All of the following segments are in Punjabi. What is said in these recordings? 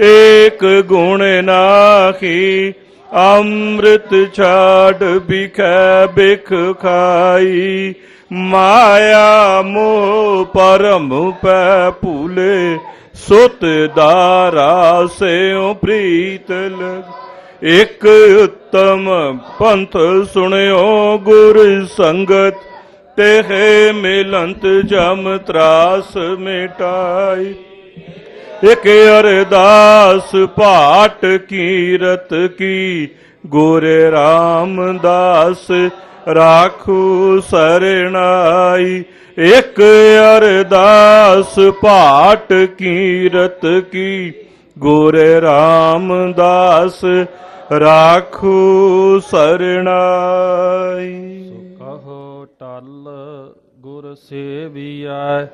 ਏਕ ਗੁਣ ਨਾਹੀ, ਅੰਮ੍ਰਿਤ ਛਾੜ ਬਿਖੈ ਬਿਖ ਖਾਈ। ਮਾਇਆ ਮੋਹ ਪਰਮ ਪੈ ਭੂਲੇ, ਸੁਤ ਦਾਰਾ ਸਿਉ ਪ੍ਰੀਤ ਲਗ। ਇਕ ਉੱਤਮ ਪੰਥ ਸੁਣਿਓ ਗੁਰ ਸੰਗਤ ਤੇਹੇ ਮਿਲੰਤ ਜਮ ਤਰਾਸ ਮਿਟਾਈ। ਇਕ ਅਰਦਾਸ ਭਾਟ ਕੀਰਤ ਕੀ, ਗੁਰੇ ਰਾਮਦਾਸ ਰਾਖੂ ਸਰਣਾਈ। ਇਕ ਅਰਦਾਸ ਭਾਟ ਕੀਰਤ ਕੀ, ਗੁਰੇ ਰਾਮਦਾਸ ਰਾਖੂ ਸਰਣਾਈ। ਕਹੋ ਟਲ ਗੁਰ ਸੇਵੀਐ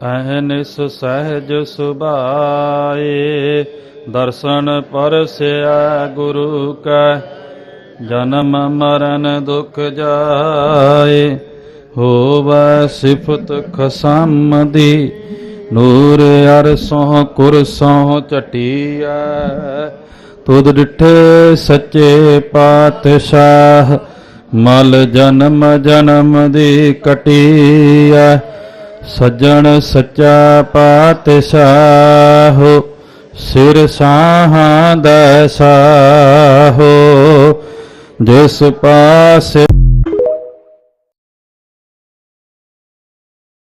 ਅਹਨਿਸ ਸਹਿਜ ਸੁਭਾਏ, ਦਰਸ਼ਨ ਪਰਸਿਆ ਗੁਰੂ ਕੈ, ਜਨਮ ਮਰਨ ਦੁਖ ਜਾਏ। ਹੋਵੈ ਸਿਫਤ ਖਸਮ ਦੀ ਨੂਰ ਅਰਸੋਂ ਕੁਰਸੋਂ ਚਟੀਐ ਤੁਧ ਡਿਠੇ ਸੱਚੇ ਪਾਤਸ਼ਾਹ, ਮਲ ਜਨਮ ਜਨਮ ਦੀ ਕਟੀਐ। ਸੱਜਣ ਸੱਚਾ ਪਾਤਸ਼ਾਹ ਸਿਰ ਸਾਹਾਂ ਦਾ ਜਿਸ ਪਾਸੇ